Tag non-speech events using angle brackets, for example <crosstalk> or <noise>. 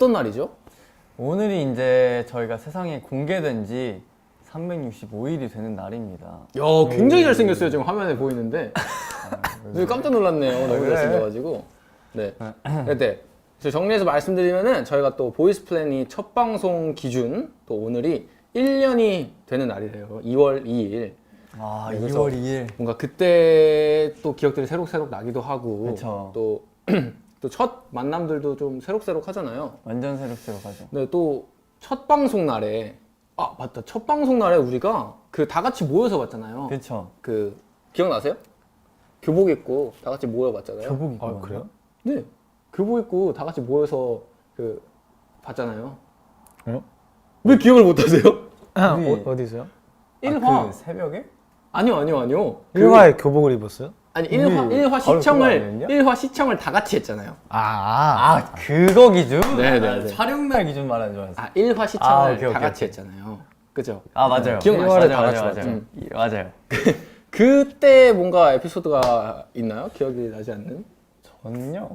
어떤 날이죠? 오늘이 이제 저희가 세상에 공개된 지 365일이 되는 날입니다. 야, 굉장히 잘생겼어요. 지금 화면에 보이는데. 네, 깜짝 놀랐네요. 너무 그래? 잘생겨가지고. 네. 네. 저 정리해서 말씀드리면은 저희가 또 보이스 플랜이 첫 방송 기준 또 오늘이 1년이 되는 날이래요. 2월 2일. 아, 네, 그래서 2월 2일. 뭔가 그때 또 기억들이 새록새록 나기도 하고 그쵸. 또 <clears throat> 또 첫 만남들도 좀 새록새록 하잖아요. 완전 새록새록하죠. 근데 또 첫 방송 날에 아 맞다 첫 방송 날에 우리가 그 다 같이 모여서 봤잖아요. 그쵸. 그 기억나세요? 교복 입고 다 같이 모여 봤잖아요. 교복 입고. 아? 그래요? 네. 교복 입고 다 같이 모여서 그 봤잖아요. 어? 왜 기억을 못하세요? 우리- 어, 어디서요? 아, 1화 그 새벽에? 아니요 아니요 아니요. 그- 1화에 교복을 입었어요? 아니 우리 1화 1화 바로 그거 시청을 아니었냐? 1화 시청을 다 같이 했잖아요. 아, 아, 그거 기준? 네, 네, 아, 네. 촬영날 기준 말하는 줄 알았어. 아 1화 시청을 아, 오케이, 다 오케이, 같이. 했잖아요. 그죠? 아, 맞아요. 기억나시죠? 맞아요, 다 같이 맞아요, 봤죠. 맞아요. 이- 맞아요. 그때 뭔가 에피소드가 있나요? 기억이 나지 않는? 저는요.